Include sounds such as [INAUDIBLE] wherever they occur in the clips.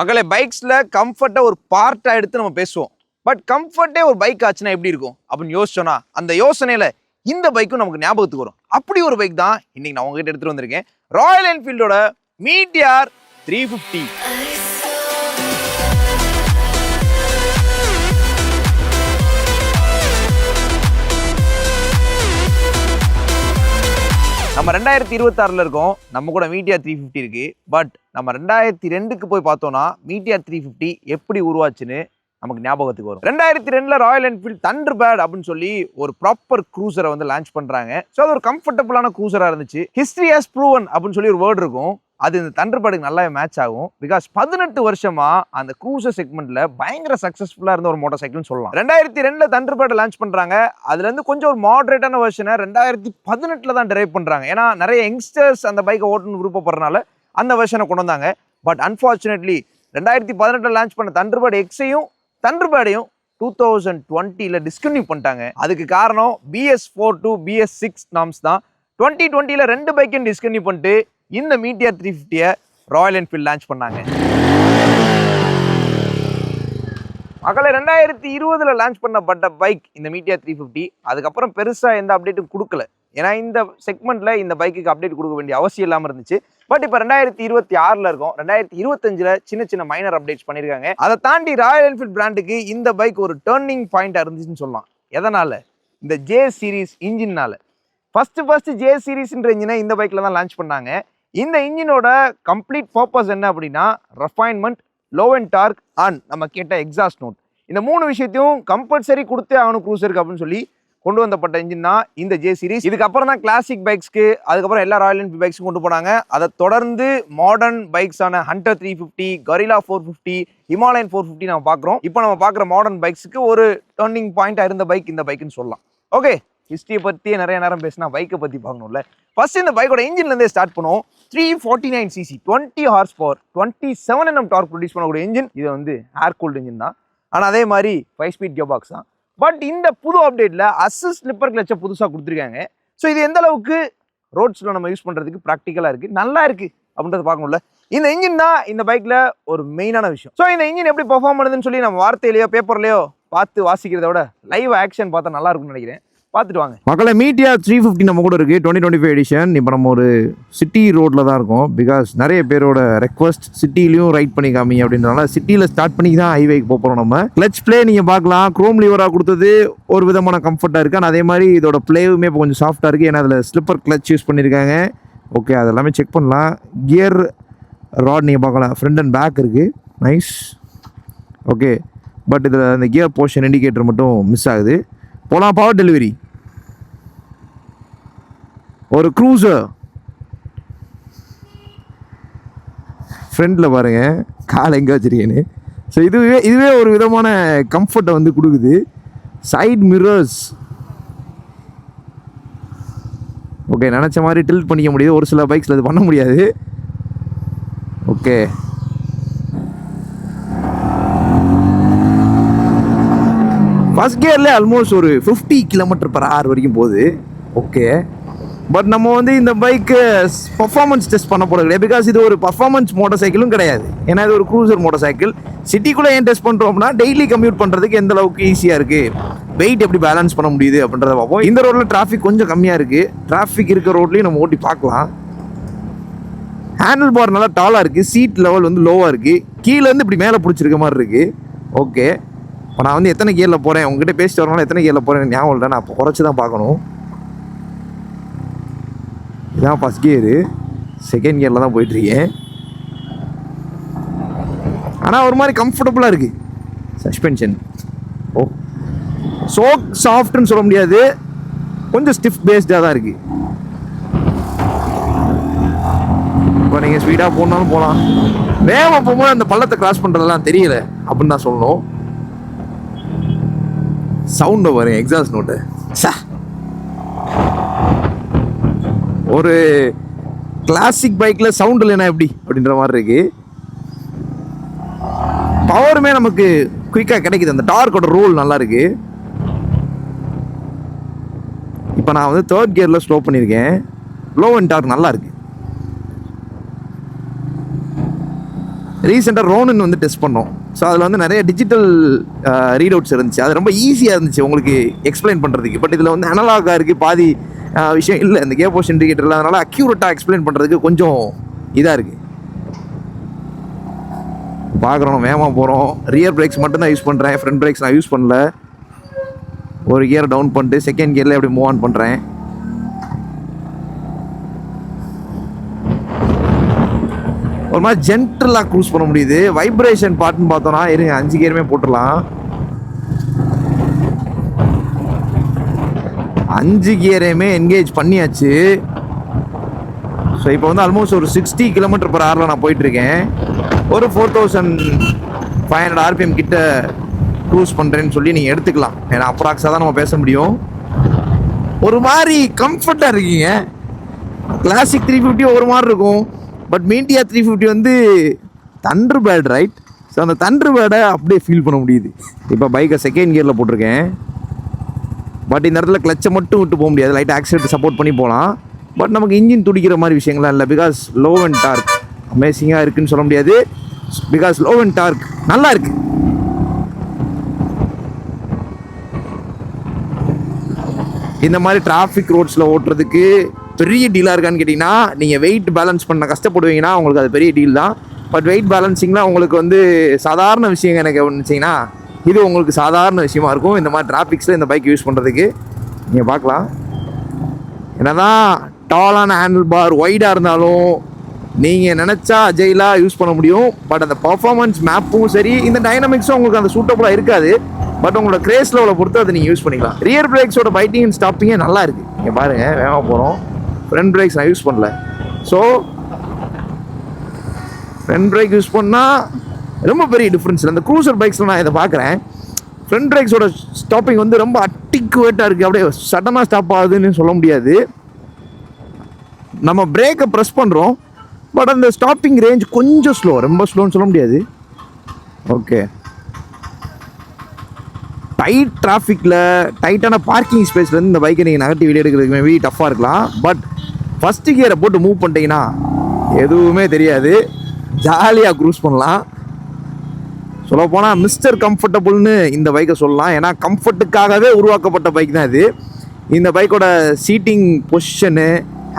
மகளே பைக்ஸில் கம்ஃபர்ட்டை ஒரு பார்ட்டாக எடுத்து நம்ம பேசுவோம். பட் கம்ஃபர்ட்டே ஒரு பைக் ஆச்சுன்னா எப்படி இருக்கும்? அப்படின்னு யோசிச்சோன்னா அந்த யோசனையில் இந்த பைக்கும் நமக்கு ஞாபகத்துக்கு வரும். அப்படி ஒரு பைக் தான் இன்றைக்கி நான் உங்ககிட்ட எடுத்துகிட்டு வந்திருக்கேன். ராயல் என்ஃபீல்டோட மீட்டியார் த்ரீ ஃபிஃப்டி நம்ம ரெண்டாயிரத்தி இருபத்தாறில் இருக்கோம். நம்ம கூட மீடியா த்ரீ ஃபிஃப்டி இருக்குது பட் நம்ம ரெண்டாயிரத்தி ரெண்டுக்கு போய் பார்த்தோன்னா மீடியா த்ரீ ஃபிஃப்டி எப்படி உருவாச்சுன்னு நமக்கு ஞாபகத்துக்கு வரும். ரெண்டாயிரத்தி ரெண்டில் ராயல் என்ஃபீல்ட் தண்டர் பேட் அப்படின்னு சொல்லி ஒரு ப்ராப்பர் க்ரூசரை வந்து லான்ச் பண்ணுறாங்க ஸோ அது ஒரு கம்ஃபர்டபுளான க்ரூசராக இருந்துச்சு. ஹிஸ்ட்ரி ஹஸ் ப்ரூவன் அப்படின்னு சொல்லி ஒரு வேர்டு இருக்கும். அது இந்த தண்டர்படுக்கு நல்லாவே மேட்ச் ஆகும். பிகாஸ் பதினெட்டு வருஷமா அந்த க்ரூசர் செக்மெண்ட்ல பயங்கர சக்சஸ்ஃபுல்லா இருந்த ஒரு மோட்டார் சைக்கிள்னு சொல்லலாம். ரெண்டாயிரத்தி ரெண்டுல தண்டர்படை லான்ச் பண்றாங்க. அதுல இருந்து கொஞ்சம் ஒரு மாடரேட்டான வெர்ஷனை ரெண்டாயிரத்தி பதினெட்டுல தான் டிரைவ் பண்றாங்க. ஏன்னா நிறைய யங்ஸ்டர்ஸ் அந்த பைக்கை ஓட்டணும் விருப்பப்படுறனால அந்த வெர்ஷனை கொண்டு வந்தாங்க. பட் அன்ஃபார்ச்சுனேட்லி ரெண்டாயிரத்தி பதினெட்டில் லான்ச் பண்ண தண்டர்பேர்ட் எக்ஸையும் தண்டர்பேர்டையும் டூ தௌசண்ட் டுவெண்ட்டியில் டிஸ்கன்யூ பண்ணிட்டாங்க. அதுக்கு காரணம் BS four to BS six norms தான். டுவெண்ட்டி டுவெண்ட்டியில் ரெண்டு பைக்கையும் டிஸ்கன்யூ பண்ணிட்டு இந்த மீட்டியர் த்ரீ ஃபிஃப்டியை ராயல் என்ஃபீல்ட் லான்ச் பண்ணாங்க. மக்களை ரெண்டாயிரத்தி இருபதில் லான்ச் பண்ணப்பட்ட பைக் இந்த மீட்டியா த்ரீ ஃபிஃப்டி அதுக்கப்புறம் பெருசாக எந்த அப்டேட்டும் கொடுக்கல. ஏன்னா இந்த செக்மெண்ட்டில் இந்த பைக்குக்கு அப்டேட் கொடுக்க வேண்டிய அவசியம் இல்லாமல் இருந்துச்சு. பட் இப்போ ரெண்டாயிரத்தி இருபத்தி ஆறில் இருக்கும். ரெண்டாயிரத்தி இருபத்தஞ்சில் சின்ன சின்ன மைனர் அப்டேட்ஸ் பண்ணியிருக்காங்க அதை தாண்டி ராயல் என்ஃபீல்ட் பிராண்டுக்கு இந்த பைக் ஒரு டேர்னிங் பாயிண்டாக இருந்துச்சுன்னு சொல்லலாம். எதனால்? இந்த ஜே சீரிஸ் இன்ஜின்னால் ஃபஸ்ட்டு ஃபஸ்ட்டு ஜே சீரீஸ்ன்ற இன்ஜினை இந்த பைக்கில் தான் லான்ச் பண்ணாங்க. இந்த இன்ஜினோட கம்ப்ளீட் பர்பஸ் என்ன அப்படின்னா refinement low and torque and நம்ம கேட்ட எக்ஸாஸ்ட் நோட் இந்த மூணு விஷயத்தையும் கம்பல்சரி கொடுத்தே ஆகணும் க்ரூசருக்கு அப்படின்னு சொல்லி கொண்டு வந்தப்பட்ட இன்ஜின் தான் இந்த ஜே சீரிஸ் இதுக்கப்புறம் தான் கிளாசிக் பைக்ஸ்க்கு அதுக்கப்புறம் எல்லா ராயல் என்ஃபீல்ட் பைக்ஸும் கொண்டு போனாங்க. அதை தொடர்ந்து modern பைக்ஸான Hunter three fifty Guerrilla four fifty Himalayan four fifty நம்ம பார்க்குறோம். இப்போ நம்ம பார்க்குற மாடர்ன் பைக்ஸுக்கு ஒரு டர்னிங் பாயிண்டாக இருந்த பைக் இந்த பைக்குன்னு சொல்லலாம். ஓகே ஹிஸ்ட்ரியை பற்றியே நிறைய நேரம் பேசினா பைக்கை பற்றி பார்க்கணும்ல. ஃபர்ஸ்ட் இந்த பைக்கோட இன்ஜின்லேருந்தே ஸ்டார்ட் பண்ணுவோம் three forty nine CC twenty horse power twenty seven NM torque produce பண்ணக்கூடிய இன்ஜின் இது வந்து ஏர் கூல்டு இன்ஜின் தான். ஆனால் அதே மாதிரி ஃபைவ் ஸ்பீட் கியர் பாக்ஸ் தான். பட் இந்த புது அப்டேட்டில் அசிஸ் ஸ்லிப்பர் கிளச்சை புதுசாக கொடுத்துருக்காங்க. ஸோ இது எந்த அளவுக்கு ரோட்ஸில் நம்ம யூஸ் பண்ணுறதுக்கு ப்ராக்டிக்கலாக இருக்குது நல்லா இருக்குது அப்படின்றத பார்க்கணும்ல. இந்த இன்ஜின் தான் இந்த பைக்கில் ஒரு மெயினான விஷயம். ஸோ இந்த இன்ஜின் எப்படி பர்ஃபார்ம் பண்ணுதுன்னு சொல்லி நம்ம வார்த்தையிலையோ பேப்பர்லையோ பார்த்து வாசிக்கிறத விட லைவ் ஆக்ஷன் பார்த்தா நல்லா இருக்கும்னு நினைக்கிறேன். பார்த்துட்டு வாங்க. மக்களை மீட்டியா த்ரீ ஃபிஃப்டி நம்ம கூட இருக்குது டுவெண்ட்டி டுவெண்ட்டி ஃபைவ் எடிஷன் இப்போ நம்ம ஒரு சிட்டி ரோட்டில் தான் இருக்கோம். பிகாஸ் நிறைய பேரோட ரெக்வஸ்ட் சிட்டிலையும் ரைட் பண்ணி காமி அப்படின்றனால சிட்டியில் ஸ்டார்ட் பண்ணி தான் ஹைவேக்கு போகிறோம் நம்ம. கிளச் ப்ளே நீங்கள் பார்க்கலாம். க்ரோம் லிவராக கொடுத்தது ஒரு விதமான கம்ஃபர்ட்டாக இருக்குது ஆனால் அதே மாதிரி இதோட ப்ளேவுமே இப்போ கொஞ்சம் சாஃப்டாக இருக்குது ஏன்னா அதில் ஸ்லிப்பர் கிளச் யூஸ் பண்ணியிருக்காங்க ஓகே அதெல்லாமே செக் பண்ணலாம். கியர் ராட் நீங்கள் பார்க்கலாம். ஃப்ரண்ட் அண்ட் பேக் இருக்குது நைஸ் ஓகே பட் இதில் அந்த கியர் போர்ஷன் இண்டிகேட்டர் மட்டும் மிஸ் ஆகுது. போகலாம் பவர் டெலிவரி ஒரு க்ரூசர் ஃப்ரெண்டில் பாருங்க காலை எங்கே வச்சுருக்கேன்னு. ஸோ இதுவே இதுவே ஒரு விதமான கம்ஃபர்ட்டை வந்து கொடுக்குது. சைட் மிரர்ஸ் ஓகே நினச்ச மாதிரி டில்ட் பண்ணிக்க முடியுது. ஒரு சில பைக்ஸில் இது பண்ண முடியாது. ஓகே ஃபஸ்ட் கியர்லேயே ஆல்மோஸ்ட் ஒரு ஃபிஃப்டி கிலோமீட்டர் பர் ஹவர் வரைக்கும் போகுது. ஓகே பட் நம்ம வந்து இந்த பைக்கு பர்ஃபார்மன்ஸ் டெஸ்ட் பண்ண போகிறது கிடையாது. பிகாஸ் இது ஒரு பர்ஃபார்மன்ஸ் மோட்டார் சைக்கிளும் கிடையாது. ஏன்னா இது ஒரு க்ரூசர் மோட்டார் சைக்கிள் சிட்டிக்குள்ளே ஏன் டெஸ்ட் பண்ணுறோம்னா டெய்லி கம்யூட் பண்ணுறதுக்கு எந்த அளவுக்கு ஈஸியாக இருக்குது வெயிட் எப்படி பேலன்ஸ் பண்ண முடியுது அப்படின்றத பார்ப்போம். இந்த ரோட்டில் டிராஃபிக் கொஞ்சம் கம்மியாக இருக்குது டிராஃபிக் இருக்க ரோட்லேயும் நம்ம ஓட்டி பார்க்கலாம். ஹேண்டில் பார் நல்லா டாலாக இருக்குது சீட் லெவல் வந்து லோவாக இருக்குது கீழேருந்து இப்படி மேலே பிடிச்சிருக்க மாதிரி இருக்குது ஓகே இப்போ நான் வந்து எத்தனை கியரில் போகிறேன் உங்ககிட்ட பேசிட்டு வரனால எத்தனை கியரில் போகிறேன் ஞாபகம் இல்லை நான் குறைச்சி தான் பார்க்கணும். இதான் ஃபஸ்ட் கியரு செகண்ட் கியரில் தான் போயிட்டுருக்கேன். ஆனால் ஒரு மாதிரி கம்ஃபர்டபுளாக இருக்குது சஸ்பென்ஷன் ஓ. சோ சாஃப்ட்னு சொல்ல முடியாது. கொஞ்சம் ஸ்டிஃப் பேஸ்டாக தான் இருக்குது இப்போ நீங்கள் ஸ்பீடாக போனாலும் போகலாம் வேகமாக போகும்போது அந்த பள்ளத்தை கிராஸ் பண்ணுறதெல்லாம் தெரியல அப்படின்னு தான் சொல்லணும். சவுண்டை வரும் எக்ஸாஸ்ட் நோட்டு சா ஒரு கிளாசிக் பைக்கில் சவுண்ட் இல்லைனா எப்படி அப்படின்ற மாதிரி இருக்கு. பவருமே நமக்கு குயிக்காக கிடைக்குது. அந்த டார்க்கோட ரோல் நல்லா இருக்கு. இப்போ நான் வந்து தேர்ட் கியரில் ஸ்லோ பண்ணியிருக்கேன் லோ அண்ட் டார்க் நல்லா இருக்கு. ரீசெண்டாக ரோனன் வந்து டெஸ்ட் பண்ணோம். ஸோ அதில் வந்து நிறைய டிஜிட்டல் ரீட் அவுட்ஸ் இருந்துச்சு. அது ரொம்ப ஈஸியாக இருந்துச்சு. உங்களுக்கு எக்ஸ்பிளைன் பண்ணுறதுக்கு பட் இதில் வந்து அனலாகாக இருக்குது பாதி விஷயம் இல்லை. இந்த கேப் போஷன் இண்டிகேட்டர் அதனால் அக்யூரேட்டாக எக்ஸ்பிளைன் பண்ணுறதுக்கு கொஞ்சம் இதாக இருக்குது பார்க்குறோம் வேகமாக போகிறோம் ரியர் பிரேக்ஸ் மட்டும் தான் யூஸ் பண்ணுறேன் ஃப்ரண்ட் பிரேக்ஸ் நான் யூஸ் பண்ணல. ஒரு கியர் டவுன் பண்ணிட்டு செகண்ட் கியரில் எப்படி மூவ் ஆன் பண்ணுறேன் ஒரு மாதிரி ஜென்டலாக க்ரூஸ் பண்ண முடியுது. வைப்ரேஷன் பார்ட்னு பார்த்தோன்னா இருங்க அஞ்சு கியருமே போட்டுடலாம். அஞ்சு கியரையுமே என்கேஜ் பண்ணியாச்சு. ஸோ இப்போ வந்து ஆல்மோஸ்ட் ஒரு சிக்ஸ்டி கிலோமீட்டர் பர் ஹவரில் நான் போயிட்டுருக்கேன். ஒரு four thousand five hundred RPM கிட்ட க்ரூஸ் பண்ணுறேன்னு சொல்லி நீங்கள் எடுத்துக்கலாம். ஏன்னா அப்ராக்ஸாக தான் நம்ம பேச முடியும். ஒரு மாதிரி கம்ஃபர்ட்டாக இருக்கீங்க. கிளாசிக் த்ரீ ஃபிஃப்டி ஒரு மாதிரி இருக்கும். பட் மீண்டியா த்ரீ ஃபிஃப்டி வந்து தண்டர் பேட் ரைட் ஸோ அந்த தண்டர் பேடை அப்படியே ஃபீல் பண்ண முடியுது. இப்போ பைக்கை செகண்ட் கியரில் போட்டிருக்கேன். பட் இந்த இடத்துல கிளச்சை மட்டும் விட்டு போக முடியாது. லைட் ஆக்சிடென்ட் சப்போர்ட் பண்ணி போகலாம். பட் நமக்கு இன்ஜின் துடிக்கிற மாதிரி விஷயங்கள்லாம் இல்லை. பிகாஸ் லோ அண்ட் டார்க் அமேசிங்காக இருக்குன்னு சொல்ல முடியாது. பிகாஸ் லோ அண்ட் டார்க் நல்லா இருக்கு. இந்த மாதிரி டிராஃபிக் ரோட்ஸில் ஓட்டுறதுக்கு பெரிய டீலாக இருக்கான்னு கேட்டிங்கன்னா நீங்கள் வெயிட் பேலன்ஸ் பண்ண கஷ்டப்படுவீங்கன்னா உங்களுக்கு அது பெரிய டீல் தான். பட் வெயிட் பேலன்சிங்லாம் உங்களுக்கு வந்து சாதாரண விஷயம் எனக்கு கவனிச்சிங்கன்னா இது உங்களுக்கு சாதாரண விஷயமா இருக்கும். இந்த மாதிரி டிராஃபிக்ஸில் இந்த பைக் யூஸ் பண்ணுறதுக்கு நீங்கள் பார்க்கலாம். என்னதான் டாலான ஹேண்டில் பார் ஒய்டாக இருந்தாலும் நீங்கள் நினச்சா அஜைலாக யூஸ் பண்ண முடியும். பட் அந்த பர்ஃபார்மன்ஸ் மேப்பும் சரி இந்த டைனமிக்ஸும் உங்களுக்கு அந்த சூட்டபுளாக இருக்காது. பட் உங்களோட கிரேஸ் லெவலை பொறுத்து அதை நீங்கள் யூஸ் பண்ணிக்கலாம். ரியர் பிரேக்ஸோட பைட்டிங் அண்ட் ஸ்டாப்பிங்கே நல்லா இருக்குது நீங்கள் பாருங்கள் வேகமாக போகிறோம் ஃப்ரண்ட் பிரேக்ஸ் நான் யூஸ் பண்ணல. ஸோ ஃப்ரண்ட் பிரேக் யூஸ் பண்ணால் ரொம்ப பெரிய டிஃப்ரென்ஸ் அந்த க்ரூசர் பைக்ஸில் நான் இதை பார்க்குறேன். ஃப்ரண்ட் பிரேக்ஸோட ஸ்டாப்பிங் வந்து ரொம்ப அட்டிக்குவேட்டாக இருக்குது அப்படியே சடனாக ஸ்டாப் ஆகுதுன்னு சொல்ல முடியாது. நம்ம பிரேக்கை ப்ரெஸ் பண்ணுறோம் பட் அந்த ஸ்டாப்பிங் ரேஞ்ச் கொஞ்சம் ஸ்லோ ரொம்ப ஸ்லோன்னு சொல்ல முடியாது. ஓகே டைட் டிராஃபிக்கில் டைட்டான பார்க்கிங் ஸ்பேஸ்லேருந்து இந்த பைக்கை நீங்கள் நகர்த்தி வெளியே எடுக்கிறதுக்கு மேபி டஃப்பாக இருக்கலாம். பட் ஃபஸ்ட்டு கியரை போட்டு மூவ் பண்ணிட்டீங்கன்னா எதுவுமே தெரியாது. ஜாலியாக க்ரூஸ் பண்ணலாம். சொல்லப் போனால் மிஸ்டர் கம்ஃபர்டபுள்னு இந்த பைக்கை சொல்லலாம். ஏன்னா கம்ஃபர்ட்டுக்காகவே உருவாக்கப்பட்ட பைக் தான் இது. இந்த பைக்கோட seating position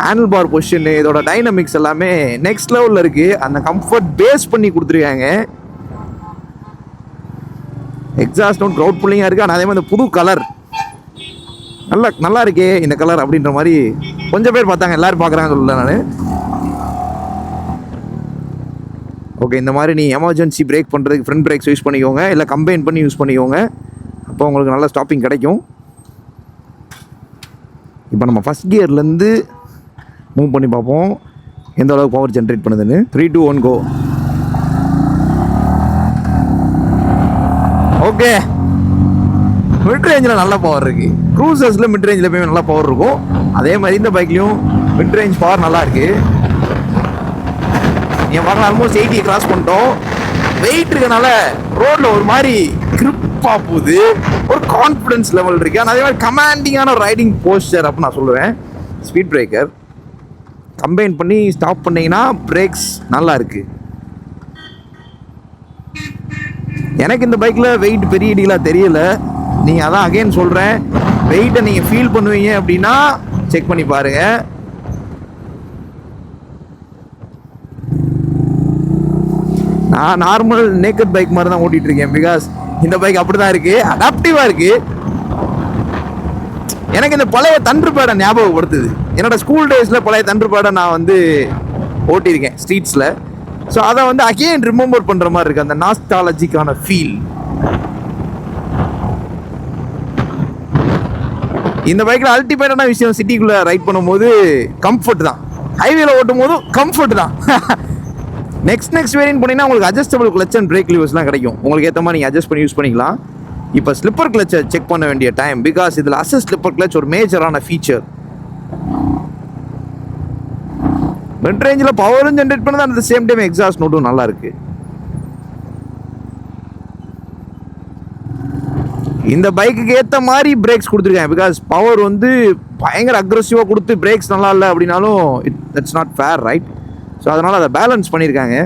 handle bar position இதோட டைனமிக்ஸ் எல்லாமே நெக்ஸ்ட் லெவலில் இருக்குது அந்த கம்ஃபர்ட் பேஸ் பண்ணி கொடுத்துருக்காங்க. எக்ஸாஸ்ட் நோட் க்ரௌட் புல்லிங்காக இருக்குது ஆனால் அதே மாதிரி புது கலர் நல்லா நல்லா இருக்கே இந்த கலர் அப்படின்ற மாதிரி கொஞ்சம் பேர் பார்த்தாங்க. எல்லாரும் பார்க்குறாங்க சொல்லல நான். ஓகே இந்த மாதிரி நீ எமர்ஜென்சி பிரேக் பண்ணுறதுக்கு ஃப்ரண்ட் பிரேக்ஸ் யூஸ் பண்ணிக்கோங்க. இல்லை கம்பைன் பண்ணி யூஸ் பண்ணிக்கோங்க. அப்போ உங்களுக்கு நல்ல ஸ்டாப்பிங் கிடைக்கும். இப்போ நம்ம ஃபஸ்ட் கியர்லேருந்து மூவ் பண்ணி பார்ப்போம். எந்த அளவுக்கு பவர் ஜென்ரேட் பண்ணுதுன்னு? Three two one go okay mid ரேஞ்சில் நல்ல பவர் இருக்குது க்ரூசர்ஸில் மிட் ரேஞ்சில் போய் நல்ல பவர் இருக்கும். அதே மாதிரி இந்த பைக்லேயும் மிட் ரேஞ்ச் பவர் நல்லா இருக்குது நீங்கள் பார்க்கலாம் ஆல்மோஸ்ட் எயிட்டியை கிராஸ் பண்ணிட்டோம். வெயிட் இருக்கனால ரோட்டில் ஒரு மாதிரி கிரிப்பாக போகுது. ஒரு கான்ஃபிடன்ஸ் லெவல் இருக்கு. ஆனால் அதே மாதிரி கமாண்டிங்கான ரைடிங் போஸ்டர் அப்படின்னு நான் சொல்லுவேன். ஸ்பீட் பிரேக்கர் கம்பைன் பண்ணி ஸ்டாப் பண்ணீங்கன்னா பிரேக்ஸ் நல்லா இருக்கு. எனக்கு இந்த பைக்கில் வெயிட் பெரிய டீலாக தெரியல. நீங்கள் அதான் அகைன் சொல்கிறேன் வெயிட்டை நீங்கள் ஃபீல் பண்ணுவீங்க அப்படின்னா செக் பண்ணி பாருங்கள் நான் நார்மல் நேக்கட் பைக் மாதிரி தான் ஓட்டிட்டு இருக்கேன். பிகாஸ் இந்த பைக் அப்படி தான் இருக்கு அடாப்டிவா இருக்கு. எனக்கு இந்த பழைய தன்றுப்பாடை ஞாபகப்படுத்துது. என்னோட ஸ்கூல் டேஸில் பழைய தன்று நான் வந்து ஓட்டியிருக்கேன் ஸ்ட்ரீட்ஸில் ஸோ அதை வந்து அகெயின் ரிமெம்பர் பண்ணுற மாதிரி இருக்குது அந்த நாஸ்டாலஜிக்கான ஃபீல் இந்த பைக்கில் அல்டிமேட்டான விஷயம் சிட்டிக்குள்ளே ரைட் பண்ணும்போது கம்ஃபர்ட் தான். ஹைவேல ஓட்டும் போதும் கம்ஃபர்ட் தான். [LAUGHS] நெக்ஸ்ட் நெக்ஸ்ட் வேரியன்ட் போனீங்கன்னா உங்களுக்கு அட்ஜஸ்டபிள் கிளச் அண்ட் பிரேக் லிவர்ஸ்லாம் கிடைக்கும். உங்களுக்கு ஏற்ற மாதிரி நீங்கள் அட்ஜஸ்ட் பண்ணி யூஸ் பண்ணிக்கலாம். இப்போ ஸ்லிப்பர் கிளச்சை செக் பண்ண வேண்டிய டைம் பிகாஸ் இதில் அசஸ் ஸ்லிப்பர் கிளச் ஒரு மேஜரான ஃபீச்சர் மிட் ரேஞ்சில் பவரும் ஜென்ரேட் பண்ணுது அந்த சேம் டைம் எக்ஸாஸ்ட் நோட்டும் நல்லா இருக்கு. இந்த பைக்குக்கு ஏற்ற மாதிரி பிரேக்ஸ் கொடுத்துருக்காங்க பிகாஸ் பவர் வந்து பயங்கர அக்ரஸிவாக கொடுத்து பிரேக்ஸ் நல்லா இல்லை அப்படின்னாலும் it that's not fair right so அதனால் அதை பேலன்ஸ் பண்ணியிருக்காங்க.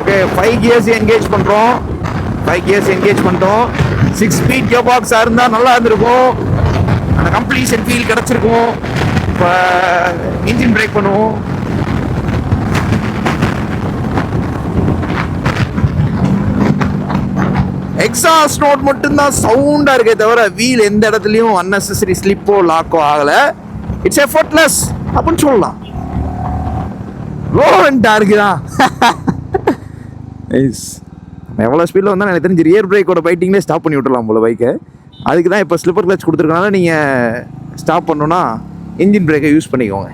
ஓகே ஃபைவ் கியர்ஸ் என்கேஜ் பண்ணுறோம் ஃபைவ் கியர்ஸ் என்கேஜ் பண்ணிட்டோம். சிக்ஸ் ஸ்பீட் கியர் பாக்ஸாக இருந்தால் நல்லா இருந்திருக்கும். அந்த கம்ப்ளீஷன் ஃபீல் கிடச்சிருக்கும். இப்போ இன்ஜின் பிரேக் பண்ணுவோம். எக்ஸாஸ்ட் நோட் மட்டும்தான் சவுண்டாக இருக்கே தவிர வீல் எந்த இடத்துலையும் அன்னெசரி ஸ்லிப்போ லாக்கோ ஆகலை. இட்ஸ் எஃபர்ட்லெஸ் அப்படின்னு சொல்லலாம். லோவெண்டா இருக்குதா நைஸ் எவ்வளோ ஸ்பீடில் வந்தால் எனக்கு தெரிஞ்சு ரியர் பிரேக்கோட பைட்டிங்லேயே ஸ்டாப் பண்ணி விட்டுலாம் போல பைக்கை அதுக்கு தான் இப்போ ஸ்லிப்பர் கிளச் கொடுத்துருக்கனால நீங்கள் ஸ்டாப் பண்ணணுன்னா இன்ஜின் பிரேக்கை யூஸ் பண்ணிக்கோங்க.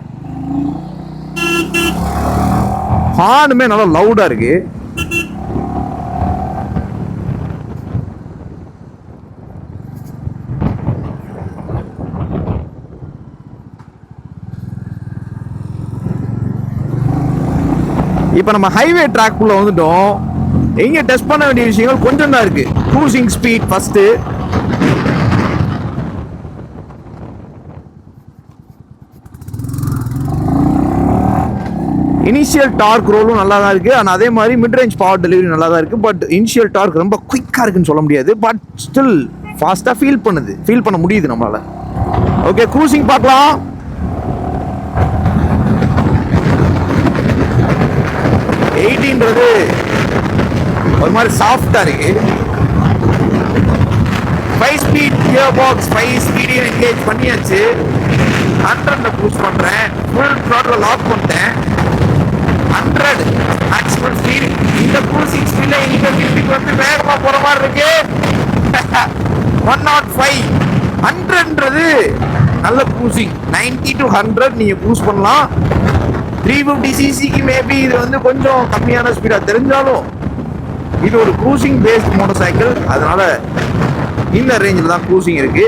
ஹார்னுமே நல்லா லவுடாக இருக்குது இப்போ நம்ம ஹைவே ட்ராக்குள்ளே வந்துட்டோம். எங்கே டெஸ்ட் பண்ண வேண்டிய விஷயங்கள் கொஞ்சம் தான் இருக்கு. Cruising speed first initial torque ரோலும் நல்லா தான் இருக்குது ஆனால் அதே மாதிரி மிட் ரேஞ்ச் பவர் டெலிவரி நல்லா தான் இருக்குது பட் இனிஷியல் டார்க் ரொம்ப குயிக்காக இருக்குன்னு சொல்ல முடியாது. பட் ஸ்டில் ஃபாஸ்ட்டாக ஃபீல் பண்ணுது. ஃபீல் பண்ண முடியுது நம்மளால. ஓகே க்ரூசிங் பார்க்கலாம். எயிட்டின்றது ஒரு மாதிரி சாஃப்டா இருக்கு. Five speed gear box five ஸ்பீடையும் engage பண்ணியாச்சு. ஹண்ட்ரட்ல பூஸ் பண்றேன். ஃபுல் த்ராட்டில் லாக் பண்ணிட்டேன். ஹண்ட்ரட் மேக்ஸிமம் ஸ்பீட் இந்த க்ரூசிங் ஸ்பீட்ல இந்த ஃபிஃப்டிக்கு வந்து வேகமா போற மாதிரி இருக்கு? ஒன் நாட் ஃபைவ் ஹண்ட்ரட்ன்றது நல்ல க்ரூசிங் நைன்டி டு ஹண்ட்ரட் நீங்க க்ரூஸ் பண்ணலாம். த்ரீ ஃபிஃப்டி சிசிக்கு மேபி இது வந்து கொஞ்சம் கம்மியான ஸ்பீடாக தெரிஞ்சாலும் இது ஒரு க்ரூசிங் பேஸ்ட் மோட்டர் சைக்கிள் அதனால இந்த ரேஞ்சில் தான் க்ரூசிங் இருக்கு.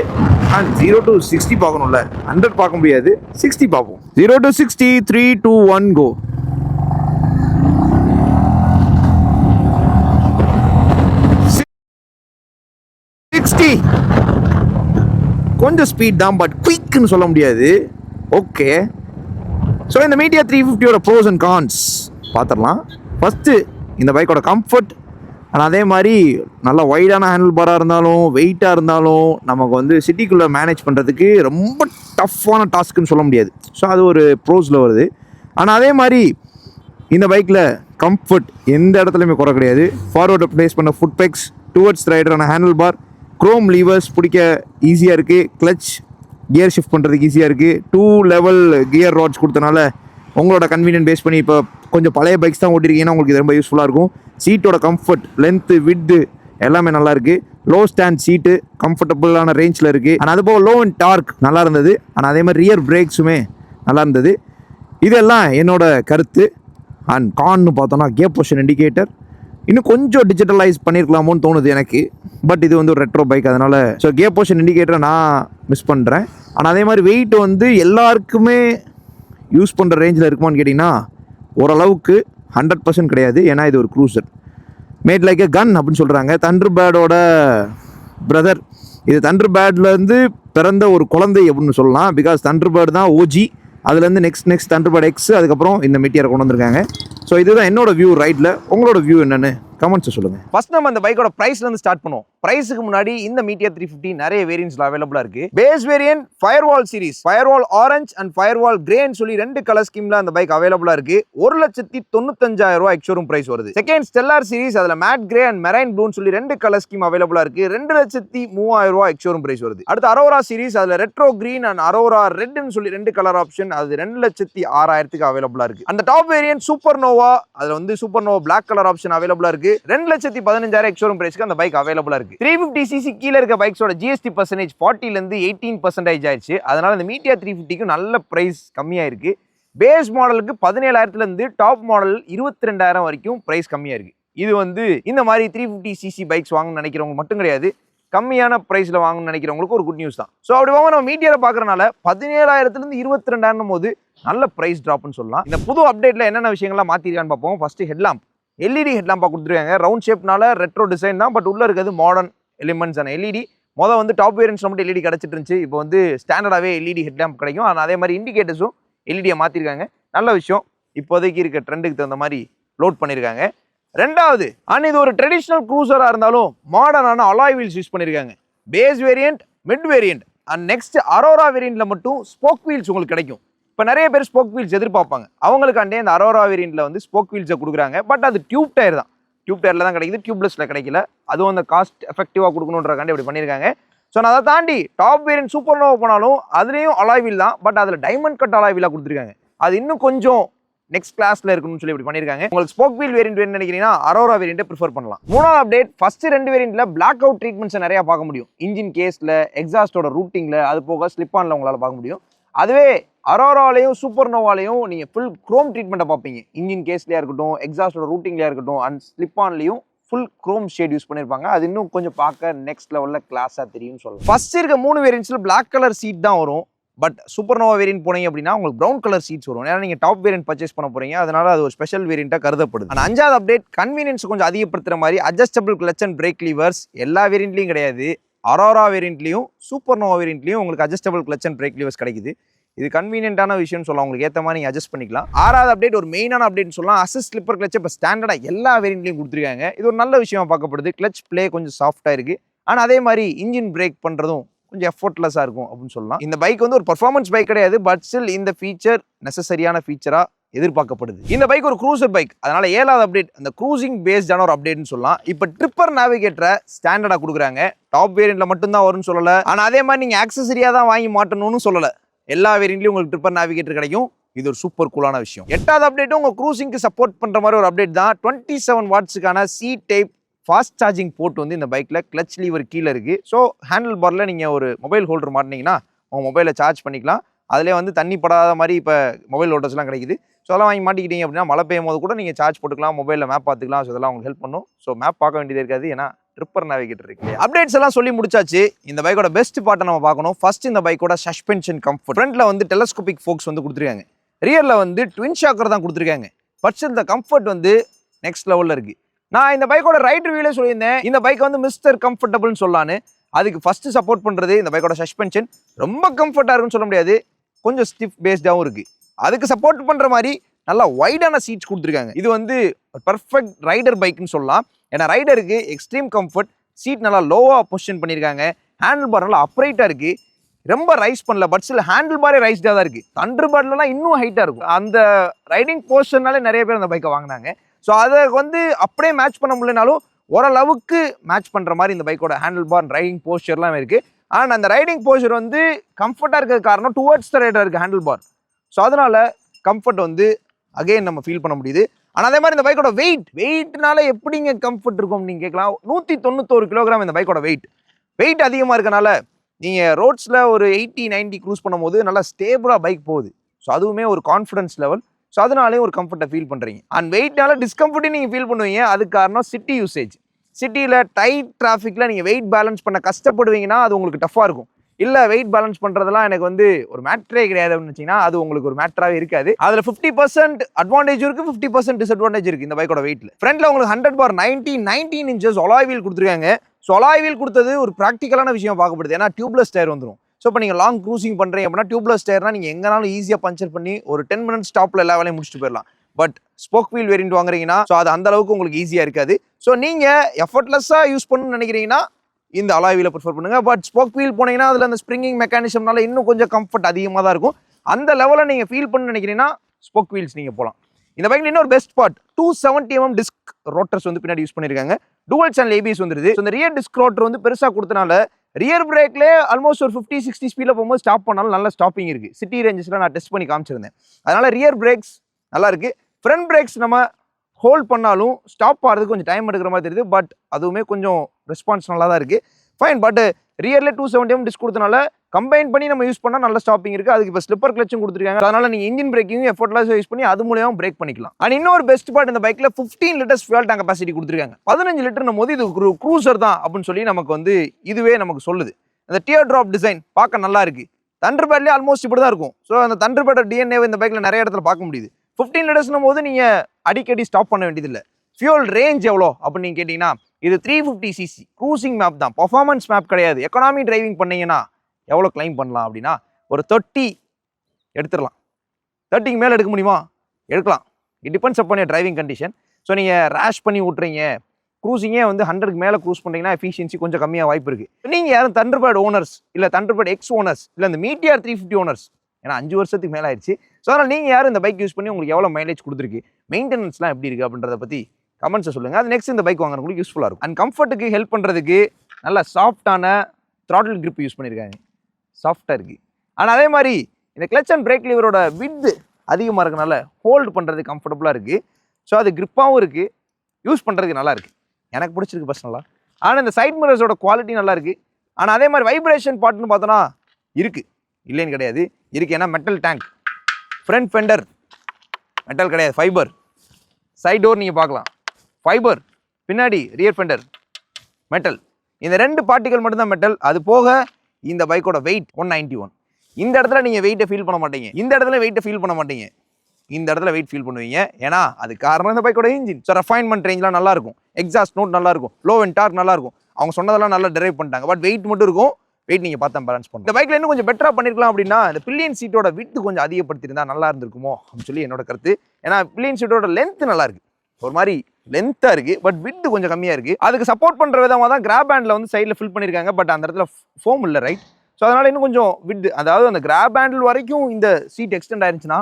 அண்ட் ஜீரோ டு சிக்ஸ்டி பார்க்கணும்ல. ஹண்ட்ரட் பார்க்க முடியாது. சிக்ஸ்டி பார்ப்போம். Zero to sixty three two one go sixty கொஞ்சம் ஸ்பீட் தான் பட் குயிக்னு சொல்ல முடியாது. ஓகே ஸோ இந்த மீடியா த்ரீ ஃபிஃப்டியோட ப்ரோஸ் அண்ட் கான்ஸ் பார்த்துடலாம். ஃபஸ்ட்டு இந்த பைக்கோட கம்ஃபர்ட் ஆனால் அதே மாதிரி நல்லா ஒய்டான ஹேண்டில் பாராக இருந்தாலும் வெயிட்டாக இருந்தாலும் நமக்கு வந்து சிட்டிக்குள்ளே மேனேஜ் பண்ணுறதுக்கு ரொம்ப டஃப்பான டாஸ்க்குன்னு சொல்ல முடியாது. ஸோ அது ஒரு ப்ரோஸில் வருது. ஆனால் அதே மாதிரி இந்த பைக்கில் கம்ஃபர்ட் எந்த இடத்துலையுமே குறை கிடையாது. ஃபார்வர்டு ப்ளேஸ் பண்ண ஃபுட் பெக்ஸ் டுவர்ட்ஸ் ரைடரான ஹேண்டில் பார் க்ரோம் லீவர்ஸ் பிடிக்க ஈஸியாக இருக்குது கிளச் கியர் ஷிஃப்ட் பண்ணுறதுக்கு ஈஸியாக இருக்குது டூ லெவல் கியர் ராட்ஸ் கொடுத்தனால உங்களோட கன்வீனியன்ட் பேஸ் பண்ணி இப்போ கொஞ்சம் பழைய பைக்ஸ் தான் ஓட்டிருக்கீங்கன்னா உங்களுக்கு இது ரொம்ப யூஸ்ஃபுல்லாக இருக்கும். சீட்டோட கம்ஃபர்ட் லென்த்து விட்டு எல்லாமே நல்லா இருக்கு. லோ ஸ்டாண்ட் சீட்டு கம்ஃபர்டபுளான ரேஞ்சில் இருக்குது ஆனால் அதுபோக லோ அண்ட் டார்க் நல்லா இருந்தது. ஆனால் அதே மாதிரி ரியர் பிரேக்ஸுமே நல்லா இருந்தது. இதெல்லாம் என்னோட கருத்து. அண்ட் கான்னு பார்த்தோன்னா கேப் பொஷன் இண்டிகேட்டர் இன்னும் கொஞ்சம் டிஜிட்டலைஸ் பண்ணியிருக்கலாமோன்னு தோணுது எனக்கு. பட் இது வந்து ஒரு ரெட்ரோ பைக் அதனால் ஸோ கே போர்ஷன் இண்டிகேட்டரை நான் மிஸ் பண்ணுறேன் ஆனால் அதே மாதிரி வெயிட் வந்து எல்லாருக்குமே யூஸ் பண்ணுற ரேஞ்சில் இருக்குமான்னு கேட்டிங்கன்னா ஓரளவுக்கு ஹண்ட்ரட் பர்சன்ட் கிடையாது. ஏன்னா இது ஒரு cruiser made like a gun அப்படின்னு சொல்கிறாங்க தண்டர் பேடோட பிரதர் இது தண்டர் பேட்லேருந்து பிறந்த ஒரு குழந்தை அப்படின்னு சொல்லலாம். பிகாஸ் தண்டர் பேர்டு தான் ஓஜி அதுலேருந்து next next Thunderbird X அதுக்கப்புறம் இந்த மெட்டீரியல் கொண்டு வந்திருக்காங்க. ஸோ இதுதான் என்னோட வியூ ரைட்டில் உங்களோட வியூ என்னென்னு? கமெண்ட்ஸ் சொல்லுங்கள் ஃபர்ஸ்ட் நம்ம அந்த பைக்கோட பிரைஸ்ல இருந்து ஸ்டார்ட் பண்ணுவோம். பிரைஸுக்கு முன்னாடி இந்த மீடியா த்ரீ ஃபிஃப்டி நிறைய வேரியன்ஸ்ல அவைலபிளா இருக்கு. Base variant fireball series fireball orange and fireball கிரேன்னு சொல்லி ரெண்டு கலர் ஸ்கீம்ல அந்த பைக் அவைலபிளா இருக்கு. ஒரு லட்சத்தி தொண்ணூத்தஞ்சாயிரம் ரூபாய் எக்ஷோரூம் பிரைஸ் வருது. செகண்ட் ஸ்டெல்லார் சீரிஸ் அதுல மேட் கிரே அண்ட் மெரைன் ப்ளூன்னு சொல்லி ரெண்டு கலர் ஸ்கீம் அவைலபிளா இருக்கு. ரெண்டு லட்சத்தி மூவாயிரம் ரூபாய் எக்ஷோரூம் பிரைஸ் வருது. அடுத்து அரோரா சீரிஸ் அதுல ரெட்ரோ கிரீன் அண்ட் அரோரா ரெட்னு சொல்லி ரெண்டு கலர் ஆப்ஷன் அது ரெண்டு லட்சத்தி ஆறாயிரத்துக்கு அவைலபிளா இருக்கு. அந்த டாப் வேரியன்ட் சூப்பர் நோவா அதுல வந்து super Noah black colour option அவைலபிளா இருக்கு. ரெண்டு லட்சத்தி பதினஞ்சாயிரம் எக்ஷோரூம் பிரைஸ்க்கு அந்த பைக் அவைலபிளா இருக்கு. த்ரீ ஃபிஃப்டி சிசி கீழே இருக்க பைக்ஸோட ஜிஎஸ்டி பர்சன்டேஜ் ஃபார்ட்டில இருந்து எயிட்டீன் பர்சன்டேஜ் ஆயிடுச்சு. அதனால இந்த மீடியா த்ரீ ஃபிஃப்டிக்கு நல்ல பிரைஸ் கம்மியா இருக்கு பேஸ் மாடலுக்கு பதினேழாயிரத்துலேருந்து டாப் மாடல் இருபத்தி ரெண்டாயிரம் வரைக்கும் பிரைஸ் கம்மியாக இருக்குது இது வந்து இந்த மாதிரி த்ரீ ஃபிஃப்டி சிசி பைக்ஸ் வாங்கணும்னு நினைக்கிறவங்க மட்டும் கிடையாது. கம்மியான ப்ரைஸில் வாங்கணும்னு நினைக்கிறவங்களுக்கு ஒரு குட் நியூஸ் தான். ஸோ அப்படி வாங்க நம்ம மீடியாவில் பார்க்குறனால பதினேழாயிரத்துலேருந்து இருபத்தி ரெண்டாயிரம் போது நல்ல ப்ரைஸ் ட்ராப்னு சொல்லலாம். இந்த புது அப்டேட்டில் என்னென்ன விஷயங்கள்லாம் மாற்றிருக்கான்னு பார்ப்போம். ஃபஸ்ட்டு ஹெட்லாம்ப் எல்இடி ஹெட்லாம்பா கொடுத்துருக்காங்க. ரவுண்ட் ஷேப்னால ரெட்ரோ டிசைன் தான் பட் உள்ளே இருக்கிறது மாடர்ன் எலிமெண்ட்ஸ் ஆன எல்இடி மொதல் வந்து டாப் வேரியன்ஸ் மட்டும் எல்இடி கிடச்சிட்டு இருந்துச்சு. இப்போ வந்து ஸ்டாண்டர்டாகவே எல்இடி ஹெட்லாம்ப் கிடைக்கும். ஆனால் அதே மாதிரி இண்டிகேட்டர்ஸும் எல்இடியை மாற்றிருக்காங்க நல்ல விஷயம். இப்போதைக்கு இருக்க ட்ரெண்டுக்கு தகுந்த மாதிரி லோட் பண்ணியிருக்காங்க ரெண்டாவது அண்ட் இது ஒரு ட்ரெடிஷ்னல் க்ரூசராக இருந்தாலும் மாடர்னான அலாய் வீல்ஸ் யூஸ் பண்ணியிருக்காங்க base variant mid variant and next Aurora வேரியண்ட்ல மட்டும் ஸ்போக் வீல்ஸ் உங்களுக்கு கிடைக்கும். இப்போ நிறைய பேர் ஸ்போக் வீல்ஸ் எதிர்பார்ப்பாங்க. அவங்களுக்காண்டே இந்த அரோரா வேரியண்ட்டில் வந்து ஸ்போக் வீல்ஸை கொடுக்குறாங்க. பட் அது டியூப் டயர் தான். டியூப் டயரில் தான் கிடைக்குது. டியூப்லெஸில் கிடைக்கல. அதுவும் அந்த காஸ்ட் எஃபெக்டிவாக கொடுக்கணுன்றக்காண்டி இப்படி பண்ணியிருக்காங்க. ஸோ நான் அதை தாண்டி டாப் வேரியன்ட் சூப்பர் நோவா போனாலும் அதுலேயும் அலாய்வில் தான். பட் அதில் டைமண்ட் கட் அலாய்விலாக கொடுத்துருக்காங்க. அது இன்னும் கொஞ்சம் நெக்ஸ்ட் கிளாஸில் இருக்கணும்னு சொல்லி இப்படி பண்ணியிருக்காங்க. உங்களுக்கு ஸ்போக் வீல் வேரியன்ட் வேணும்னு நினைக்கிறீங்கன்னா அரோரா வேரியன்ட் ப்ரிஃபர் பண்ணலாம். மூணாவது அப்டேட் ஃபர்ஸ்ட் ரெண்டு வேரியன்ட்ல பிளாக் அவுட் ட்ரீட்மெண்ட்ஸ் நிறையா பார்க்க முடியும். இன்ஜின் கேஸில் எக்ஸாஸ்டோட ரூட்டிங்கில் அது போக ஸ்லிப் ஆனில் உங்களால் பார்க்க முடியும். அதுவே அரோராலையும் சூப்பர் நோவாலையும் நீங்கள் ஃபுல் குரோம் ட்ரீட்மெண்ட்டை பார்ப்பீங்க. இன்ஜின் கேஸ்லயா இருக்கட்டும் எக்ஸாஸ்டோட ரூட்டிங்லயா இருக்கட்டும் அண்ட் ஸ்லிப்பான்லையும் ஃபுல் குரோம் ஷேட் யூஸ் பண்ணியிருப்பாங்க அது இன்னும் கொஞ்சம் பார்க்க நெக்ஸ்ட் லெவலில் கிளாஸாக தெரியும்னு சொல்லலாம் ஃபர்ஸ்ட் இருக்க மூணு வேரியன்ஸில் பிளாக் கலர் சீட் தான் வரும். பட் சூப்பர் நோவா வேரியன்ட் போனீங்க அப்படின்னா உங்களுக்கு ப்ரௌன் கலர் சீட்ஸ் வரும். ஏன்னா நீங்கள் டாப் வேரியன்ட் பர்ச்சேஸ் பண்ண போகிறீங்க அதனால அது ஒரு ஸ்பெஷல் வேரியண்ட்டாக கருதப்படுது. ஆனால் அஞ்சாவது அப்டேட் கன்வீனியன்ஸ் கொஞ்சம் அதிகப்படுத்துகிற மாதிரி adjustable clutch and brake levers எல்லா வேரியன்ட்லையும் கிடையாது. அரோரா வேரியண்ட்லேயும் சூப்பர் நோவா வேரியண்ட்லையும் உங்களுக்கு adjustable clutch and brake levers கிடைக்குது. இது கன்வீனியன்ட்டான விஷயம்னு சொல்லலாம். உங்களுக்கு ஏற்ற மாதிரி நீங்கள் அட்ஜஸ்ட் பண்ணிக்கலாம். ஆறாவது அப்டேட் ஒரு மெயினான அப்டேட் சொல்லலாம். அசஸ் ஸ்லிப்பர் கிளச் இப்போ ஸ்டாண்டர்டாக எல்லா வேரியண்ட்லையும் கொடுத்துருக்காங்க. இது ஒரு நல்ல விஷயமாக பார்க்கப்படுது. கிளச் ப்ளே கொஞ்சம் சாஃப்டாக இருக்குது ஆனால் அதே மாதிரி இன்ஜின் பிரேக் பண்ணுறதும் கொஞ்சம் எஃபோர்ட்லெஸ்ஸாக இருக்கும் அப்படின்னு சொல்லலாம். இந்த பைக் வந்து ஒரு பர்ஃபார்மன்ஸ் பைக் கிடையாது பட் ஸ்டில் இந்த ஃபீச்சர் நெசசரியான ஃபீச்சராக எதிர்பார்க்கப்படுது. இந்த பைக் ஒரு க்ரூசர் பைக் அதனால ஏழாவது அப்டேட் அந்த க்ரூசிங் பேஸ்டான ஒரு அப்டேட்னு சொல்லலாம். இப்போ ட்ரிப்பர் நாவிகேட்டரை ஸ்டாண்டர்டாக கொடுக்குறாங்க. டாப் வேரியண்ட்ல மட்டும்தான் வரும்னு சொல்லலை. ஆனால் அதே மாதிரி நீங்கள் ஆக்சசரியாக தான் வாங்கி மாட்டணும்னு சொல்லலை. எல்லா வேரியண்ட்லையும் உங்களுக்கு ட்ரிப்பர் நாவிகேட்டர் கிடைக்கும். இது ஒரு சூப்பர் கூலான விஷயம். எட்டாவது அப்டேட்டும் உங்கள் க்ரூசிங்க்கு சப்போர்ட் பண்ணுற மாதிரி ஒரு அப்டேட் தான். Twenty seven வாட்ஸுக்கான C type fast charging port வந்து இந்த பைக்கில் கிளச் லீவர் கீழே இருக்குது ஸோ ஹேண்டில் பாரில் நீங்கள் ஒரு மொபைல் ஹோல்டர் மாட்டினீங்கன்னா உங்கள் மொபைலை சார்ஜ் பண்ணிக்கலாம். அதிலே வந்து தண்ணி படாத மாதிரி இப்போ மொபைல் ஹோல்டர்ஸ்லாம் கிடைக்குது. ஸோ அதெல்லாம் வாங்கி மாட்டிக்கிட்டீங்க அப்படின்னா மழை பெய்யும் போது கூட நீங்கள் சார்ஜ் போட்டுக்கலாம் மொபைலில் மேப் பார்த்துக்கலாம். ஸோ இதெல்லாம் உங்களுக்கு ஹெல்ப் பண்ணும். ஸோ மேப் பார்க்க வேண்டியது இருக்காது. ஏன்னா ட்ரிப்பர் நேவிகேட்டர் இருக்கு அப்டேட்ஸ் எல்லாம் சொல்லி முடிச்சாச்சு. இந்த பைக்கோட பெஸ்ட் பார்ட்டை நம்ம பார்க்கணும். ஃபர்ஸ்ட் இந்த பைக்கோட சஸ்பென்ஷன் கம்ஃபர்ட் ஃப்ரண்ட்டில் வந்து டெலஸ்கோபிக் ஃபோக்ஸ் வந்து கொடுத்துருக்காங்க. ரியரில் வந்து ட்வின் ஷாக்கர் தான் கொடுத்துருக்காங்க. பட்ஸ் இந்த கம்ஃபர்ட் வந்து நெக்ஸ்ட் லெவலில் இருக்குது நான் இந்த பைக்கோட ரைட் ரிவியூலே சொல்லியிருந்தேன். இந்த பைக் வந்து மிஸ்டர் கம்ஃபர்டபுள்னு சொல்லலான்னு அதுக்கு ஃபஸ்ட்டு சப்போர்ட் பண்ணுறது இந்த பைக்கோட சஸ்பென்ஷன் ரொம்ப கம்ஃபர்ட்டாக இருக்குன்னு சொல்ல முடியாது. கொஞ்சம் ஸ்டிஃப் பேஸ்டாகவும் இருக்குது அதுக்கு சப்போர்ட் பண்ணுற மாதிரி நல்லா ஒய்டான சீட்ஸ் கொடுத்துருக்காங்க. இது வந்து பர்ஃபெக்ட் ரைடர் பைக்னு சொல்லலாம். ஏன்னா ரைடருக்கு எக்ஸ்ட்ரீம் கம்ஃபர்ட் சீட் நல்லா லோவாக பொசிஷன் பண்ணியிருக்காங்க. ஹேண்டில் பார் நல்லா அப்ரைட்டாக இருக்குது ரொம்ப ரைஸ் பண்ணல பட் சில ஹேண்டில் பாரே ரைஸ்டாக தான் இருக்குது தண்டர் பார்லாம் இன்னும் ஹைட்டாக இருக்கும். அந்த ரைடிங் போஸ்டர்னாலே நிறைய பேர் அந்த பைக்கை வாங்கினாங்க. ஸோ அதை வந்து அப்படியே மேட்ச் பண்ண முடியலனாலும் ஓரளவுக்கு மேட்ச் பண்ணுற மாதிரி இந்த பைக்கோட ஹேண்டில் பார் ரைடிங் போஸ்டர்லாம் இருக்குது ஆனால் அந்த ரைடிங் போஸ்டர் வந்து கம்ஃபர்ட்டாக இருக்கிறது காரணம் டுவர்ட்ஸ் த ரைடர் இருக்குது ஹேண்டில் பார் ஸோ அதனால் கம்ஃபர்ட் வந்து அகைன் நம்ம ஃபீல் பண்ண முடியுது. ஆனால் அதே மாதிரி இந்த பைக்கோட வெயிட் வெயிட்னால எப்படிங்க கம்ஃபர்ட் இருக்கும் நீங்கள் கேட்கலாம். நூற்றி தொண்ணூத்தோரு கிலோகிராம் இந்த பைக்கோட வெயிட் வெயிட் அதிகமாக இருக்கனால நீங்கள் ரோட்ஸில் ஒரு எயிட்டி 90 க்ரூஸ் பண்ணும்போது நல்லா ஸ்டேபிளாக பைக் போகுது. ஸோ அதுவுமே ஒரு கான்ஃபிடன்ஸ் லெவல் ஸோ அதனாலேயும் ஒரு கம்ஃபர்ட்டை ஃபீல் பண்ணுறீங்க அண்ட் வெயிட்னால டிஸ்கம்ஃபர்ட்டையும் நீங்கள் ஃபீல் பண்ணுவீங்க. அதுக்கு காரணம் சிட்டி யூசேஜ் சிட்டியில் டைட் டிராஃபிக்கில் நீங்கள் வெயிட் பேலன்ஸ் பண்ண கஷ்டப்படுவீங்கன்னா அது உங்களுக்கு டஃப்பாக இருக்கும். இல்லை வெயிட் பேலன்ஸ் பண்ணுறதெல்லாம் எனக்கு வந்து ஒரு மேட்ரே கிடையாது அப்படின்னு வச்சிங்கன்னா அது உங்களுக்கு ஒரு மேட்ராகவே இருக்காது. அதில் ஃபிஃப்டி பர்சன்ட் அட்வான்டேஜ் இருக்குது ஃபிஃப்டி பர்சன்ட் டிஸ்அட்வான்டேஜ் இருக்குது இந்த பைக்கோட வெயிட்டில் ஃப்ரண்ட்டில் உங்களுக்கு hundred bar nineteen nineteen inches alloy wheel கொடுத்துருக்காங்க. ஸோ ஒலாய் வீல் கொடுத்தது ஒரு ப்ராக்டிக்கலான விஷயம் பார்க்கப்படுது. ஏன்னா டியூப்லெஸ் டயர் வந்துடும் ஸோ இப்போ நீங்கள் லாங் க்ரூசிங் பண்ணுறீங்க அப்படின்னா டியூப்லெஸ் டயர்னா நீங்கள் எங்கேனாலும் ஈஸியாக பஞ்சர் பண்ணி ஒரு டென் மினிட்ஸ் ஸ்டாப்பில் எல்லா வேலையும் முடிச்சுட்டு போயிடலாம். பட் ஸ்போக் வீல் வேரியன்ட் வாங்குறீங்கன்னா ஸோ அது அந்த அளவுக்கு உங்களுக்கு ஈஸியாக இருக்காது. ஸோ நீங்கள் எஃபர்ட்லெஸ்ஸாக யூஸ் பண்ணணும்னு நினைக்கிறீங்கன்னா இந்த அலாய் வீலை ப்ரிஃபர் பண்ணுங்கள் பட் ஸ்போக் வீல் போனீங்கன்னா அதில் அந்த ஸ்ப்ரிங்கிங் மெக்கானிசம்னால இன்னும் கொஞ்சம் கம்ஃபர்ட் அதிகமாக தான் இருக்கும். அந்த லெவலில் நீங்கள் ஃபீல் பண்ணு நினைக்கிறீங்கன்னா ஸ்போக் வீல்ஸ் நீங்கள் போகலாம் இந்த பைக்கில் இன்னொரு best part two seventy MM disc rotors வந்து பின்னாடி யூஸ் பண்ணியிருக்காங்க டுவல் சேனல் ஏபிஎஸ் வந்துருது. இந்த ரியர் டிஸ்க் ரோட்டர் வந்து பெருசாக கொடுத்தனால ரியர் பிரேக்லேயே ஆல்மோஸ்ட் ஒரு ஃபிஃப்டி சிக்ஸ்டி ஸ்பீடில் போகும்போது ஸ்டாப் பண்ணாலும் நல்ல ஸ்டாப்பிங் இருக்குது சிட்டி ரேஞ்சஸில் நான் டெஸ்ட் பண்ணி காமிச்சிருந்தேன். அதனால் ரியர் பிரேக்ஸ் நல்லா இருக்குது ஃப்ரண்ட் பிரேக்ஸ் நம்ம ஹோல்ட் பண்ணாலும் ஸ்டாப் ஆகிறதுக்கு கொஞ்சம் டைம் எடுக்கிற மாதிரி தெரியுது. பட் அதுவுமே கொஞ்சம் ரெஸ்பான்ஸ் நல்லா தான் இருக்குது ஃபைன் பட் ரியர்ல டூ செவன்டி எம் டிஸ்க் கொடுத்தனால கம்பைன் பண்ணி நம்ம யூஸ் பண்ணால் நல்ல ஸ்டாப்பிங் இருக்குது அதுக்கு இப்போ ஸ்லிப்பர் கிளச்சும் கொடுத்துருக்காங்க. அதனால் நீங்கள் இன்ஜின் பிரேக்கிங் எஃபர்ட்லெஸ் யூஸ் பண்ணி அது மூலியமாக பிரேக் பண்ணிக்கலாம். அண்ட் இன்னொரு பெஸ்ட் பார்ட் இந்த பைக்கில் 15 லிட்டர்ஸ் ஃபியூல் டேங்க் கெப்பாசிட்டி கொடுத்துருக்காங்க. பதினஞ்சு லிட்டர்னும் போது இது ஒரு க்ரூசர் தான் அப்படின்னு சொல்லி நமக்கு வந்து இதுவே நமக்கு சொல்லுது. அந்த டியர் ட்ராப் டிசைன் பார்க்க நல்லா இருக்குது தண்டர் பேட்லேயே ஆல்மோஸ்ட் இப்படி தான் இருக்கும் ஸோ அந்த தண்டர் பேட்டர் இந்த பைக்கில் நிறைய இடத்துல பார்க்க முடியுது. 15 லிட்டர்ஸ்னும் போது நீங்கள் அடிக்கடி ஸ்டாப் பண்ண வேண்டியதில்லை. ஃபியூல் ரேஞ்ச் எவ்வளோ அப்படின்னு நீங்கள் கேட்டிங்கன்னா இது three fifty cc cruising map தான். பர்ஃபார்மன்ஸ் மேப் கிடையாது. எக்கனாமி டிரைவிங் பண்ணீங்கன்னா எவ்வளோ கிளைம் பண்ணலாம் அப்படின்னா ஒரு தேர்ட்டி எடுத்துடலாம். தேர்ட்டிக்கு மேலே எடுக்க முடியுமா? எடுக்கலாம். It depends upon your driving condition so நீங்கள் ரேஷ் பண்ணி விட்றீங்க க்ரூசிங்கே வந்து ஹண்ட்ரட்க்கு மேலே க்ரூஸ் பண்ணுறீங்கன்னா எஃபிஷியன்சி கொஞ்சம் கம்மியாக வாய்ப்பு இருக்குது நீங்கள் யாரும் தண்டர்பேட் ஓனர்ஸ் இல்லை தண்டர்பேட் எக்ஸ் ஓனர்ஸ் இல்லை இந்த மீட்டியார் த்ரீ ஃபிஃப்டி ஓனர்ஸ் ஏன்னா அஞ்சு வருஷத்துக்கு மேலே ஆயிடுச்சு. ஸோ அதனால் நீங்கள் யாரும் இந்த பைக் யூஸ் பண்ணி உங்களுக்கு எவ்வளோ மைலேஜ் கொடுத்துருக்கு? மெயின்டெனன்ஸ்லாம் எப்படி இருக்குது அப்படின்றத பற்றி கமெண்ட்ஸை சொல்லுங்கள் அது நெக்ஸ்ட் இந்த பைக் வாங்குறவங்களுக்கு யூஸ்ஃபுல்லாக இருக்கும். அண்ட் கம்ஃபர்ட்டுக்கு ஹெல்ப் பண்ணுறதுக்கு நல்ல சாஃப்டான த்ராட்டில் கிரிப் யூஸ் பண்ணியிருக்காங்க சாஃப்டாக இருக்குது ஆனால் அதே மாதிரி இந்த கிளச் அண்ட் பிரேக் லிவரோட வித்து அதிகமாக இருக்கனால ஹோல்டு பண்ணுறது கம்ஃபர்டபுளாக இருக்குது ஸோ அது கிரிப்பாகவும் இருக்குது யூஸ் பண்ணுறதுக்கு நல்லா இருக்குது எனக்கு பிடிச்சிருக்கு பர்சனலாக ஆனால் இந்த சைட் மிரர்ஸோட குவாலிட்டி நல்லா இருக்குது ஆனால் அதே மாதிரி வைப்ரேஷன் பார்ட்னு பார்த்தோன்னா இருக்குது இல்லைன்னு கிடையாது. இருக்குது ஏன்னா metal tank front fender metal கிடையாது. ஃபைபர் சைட் டோர் நீங்கள் பார்க்கலாம். ஃபைபர் பின்னாடி ரியர் ஃபெண்டர் மெட்டல் இந்த ரெண்டு பார்ட்டிகள் மட்டும்தான் மெட்டல் அது போக இந்த பைக்கோட வெயிட் ஒன் நைன்டி ஒன் இந்த இடத்துல நீங்கள் வெயிட்டை ஃபீல் பண்ண மாட்டீங்க. இந்த இடத்துல வெயிட்டை ஃபீல் பண்ண மாட்டீங்க. இந்த இடத்துல வெயிட் ஃபீல் பண்ணுவீங்க. ஏன்னா அது காரணம் இந்த பைக்கோட இன்ஜின் ஸோ ரெஃபைன்மெண்ட் ரேஞ்செலாம் நல்லாயிருக்கும் எக்ஸாஸ்ட் நோட் நல்லா இருக்கும் லோ அண்ட் டார்க் நல்லா இருக்கும் அவங்க சொன்னதெல்லாம் நல்லா டிரைவ் பண்ணிட்டாங்க. பட் வெயிட் மட்டும் இருக்கும். வெயிட் நீங்கள் பார்த்தா பேலன்ஸ் பண்ணுங்க இந்த பைக்கில் இன்னும் கொஞ்சம் பெட்டராக பண்ணிருக்கலாம் அப்படின்னா இந்த பில்லியன் சீட்டோட விட்டு கொஞ்சம் அதிகப்படுத்தியிருந்தா நல்லா இருந்திருக்குமோ அப்படின்னு சொல்லி என்னோட கருத்து. ஏன்னா பில்லியன் சீட்டோட லென்த் நல்லா இருக்குது ஒரு மாதிரி லென்த்தாக இருக்குது பட் விட்டு கொஞ்சம் கம்மியாக இருக்குது அதுக்கு சப்போர்ட் பண்ணுற விதமாக தான் கிராப் பேண்டில் வந்து சைடில் ஃபில் பண்ணியிருக்காங்க பட் அந்த இடத்துல ஃபோம் இல்லை ரைட் ஸோ அதனால் இன்னும் கொஞ்சம் விட்டு அதாவது அந்த கிராப் பேண்டில் வரைக்கும் இந்த சீட் எக்ஸ்டெண்ட் ஆயிருந்துச்சுன்னா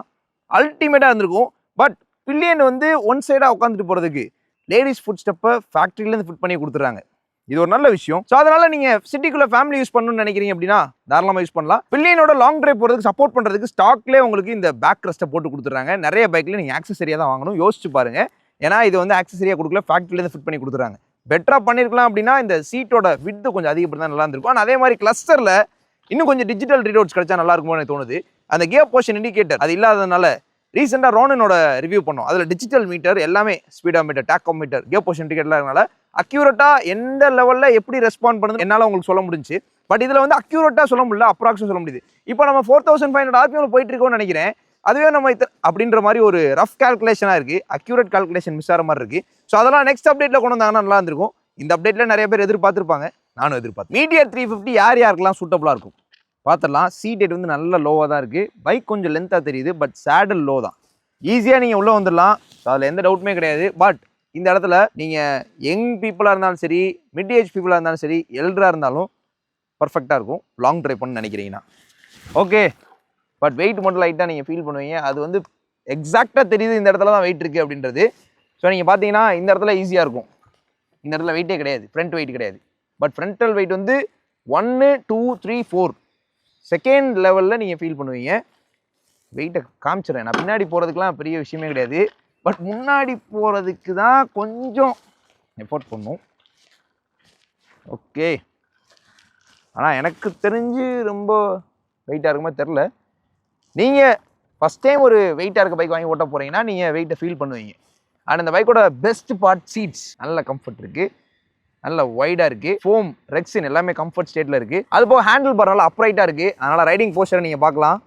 அல்டிமேட்டாக இருந்திருக்கும். பட் பில்லியன் வந்து ஒன் சைடாக உட்காந்துட்டு போகிறதுக்கு லேடிஸ் ஃபுட் ஸ்டெப்பை ஃபேக்ட்ரிலேருந்து ஃபிட் பண்ணி கொடுத்துறாங்க இது ஒரு நல்ல விஷயம். ஸோ அதனால் நீங்கள் சிட்டிக்குள்ளே ஃபேமிலி யூஸ் பண்ணணும்னு நினைக்கிறீங்க அப்படின்னா தாராளமாக யூஸ் பண்ணலாம். பில்லியனோட லாங் ட்ரைவ் போகிறதுக்கு சப்போர்ட் பண்ணுறதுக்கு ஸ்டாக்லேயே உங்களுக்கு இந்த பேக் ரெஸ்ட்டை போட்டு கொடுத்துட்றாங்க. நிறைய பைக்கில் நீங்கள் ஆக்சசரியாக தான் வாங்கணும். யோசிச்சு பாருங்க. ஏன்னா இது வந்து ஆக்சசரியாக கொடுக்கல ஃபேக்ட்ரிலேருந்து ஃபிட் பண்ணி கொடுத்துறாங்க. பெட்டராக பண்ணியிருக்கலாம் அப்படின்னா இந்த சீட்டோட விட்டு கொஞ்சம் அதிகப்படுத்தா நல்லா இருந்திருக்கும். ஆனால் அதே மாதிரி கிளஸ்டரில் இன்னும் கொஞ்சம் டிஜிட்டல் ரீடவுட்ஸ் கிடைச்சா நல்லா இருக்கும்னு எனக்கு தோணுது. அந்த கியர் போர்ஷன் இண்டிகேட்டர் அது இல்லாததுனால ரீசெண்டாக ரோனனோட ரிவ்யூ பண்ணோம். அதில் டிஜிட்டல் மீட்டர் எல்லாமே speedo metre taco metre gear portion இண்டிகேட்டர்லாம் இருக்கனால அக்யூரேட்டாக எந்த லெவலில் எப்படி ரெஸ்பாண்ட் பண்ணுது என்னால் உங்களுக்கு சொல்ல முடிஞ்சு பட் இதில் வந்து அக்யூரேட்டாக சொல்ல முடியல அப்ராக்ஸும் சொல்ல முடியுது. இப்போ நம்ம four thousand five hundred RPM போயிட்டு இருக்கோம்னு நினைக்கிறேன். அதுவே நம்ம இத்த அப்படின்ற மாதிரி ஒரு ரஃப் கால்குலேஷனாக இருக்குது அக்யூரேட் கால்குலேஷன் மிஸ் ஆகிற மாதிரி இருக்குது ஸோ அதெல்லாம் நெக்ஸ்ட் அப்டேட்டில் கொண்டு வந்தாங்கன்னா நல்லா இருந்திருக்கும். இந்த அப்டேட்டில் நிறைய பேர் எதிர்பார்த்துருப்பாங்க. நானும் எதிர்பார்த்தேன். மீடியர் த்ரீ ஃபிஃப்டி யார் யாருக்கெல்லாம் சூட்டபுளாக இருக்கும்? பார்த்துடலாம். சீட் ஹெட் வந்து நல்ல லோவாக தான் இருக்குது பைக் கொஞ்சம் லென்த்தாக தெரியுது பட் சேடல் லோ தான். ஈஸியாக நீங்கள் உள்ளே வந்துடலாம். ஸோ அதில் எந்த டவுட்டுமே கிடையாது. பட் இந்த இடத்துல நீங்கள் யங் பீப்புளாக இருந்தாலும் சரி மிட் ஏஜ் பீப்புளாக இருந்தாலும் சரி எல்டராக இருந்தாலும் பர்ஃபெக்டாக இருக்கும். லாங் ட்ரைவ் பண்ணு நினைக்கிறீங்கன்னா. ஓகே பட் வெயிட் மட்டும் லைட்டாக நீங்கள் ஃபீல் பண்ணுவீங்க. அது வந்து எக்ஸாக்டாக தெரியுது இந்த இடத்துல தான் வெயிட் இருக்குது அப்படின்றது. ஸோ நீங்கள் பார்த்தீங்கன்னா இந்த இடத்துல ஈஸியாக இருக்கும். இந்த இடத்துல வெயிட்டே கிடையாது. ஃப்ரண்ட் வெயிட் கிடையாது. பட் ஃப்ரண்டல் வெயிட் வந்து ஒன்று டூ த்ரீ ஃபோர் செகண்ட் லெவலில் நீங்கள் ஃபீல் பண்ணுவீங்க. வெயிட்டை காமிச்சிடுறேன். நான் பின்னாடி போகிறதுக்குலாம் பெரிய விஷயமே கிடையாது. பட் முன்னாடி போகிறதுக்கு தான் கொஞ்சம் எஃபோர்ட் பண்ணும். ஓகே ஆனால் எனக்கு தெரிஞ்சு ரொம்ப வெயிட்டாக இருக்குமா தெரில நீங்கள் ஃபஸ்ட் டைம் ஒரு வெயிட்டாக இருக்க பைக் வாங்கி ஓட்ட போகிறீங்கன்னா நீங்கள் வெயிட்டை ஃபீல் பண்ணுவீங்க. அண்ட் அந்த பைக்கோட பெஸ்ட் பார்ட் சீட்ஸ் நல்ல கம்ஃபர்ட் இருக்குது நல்ல ஒய்டாக இருக்குது ஃபோம் ரெக்ஸின் எல்லாமே கம்ஃபர்ட் ஸ்டேட்டில் இருக்குது அது போக ஹேண்டில் பார் நல்லா அப்ரைட்டாக இருக்குது அதனால் ரைடிங் போஸ்டரை நீங்கள் பார்க்கலாம்.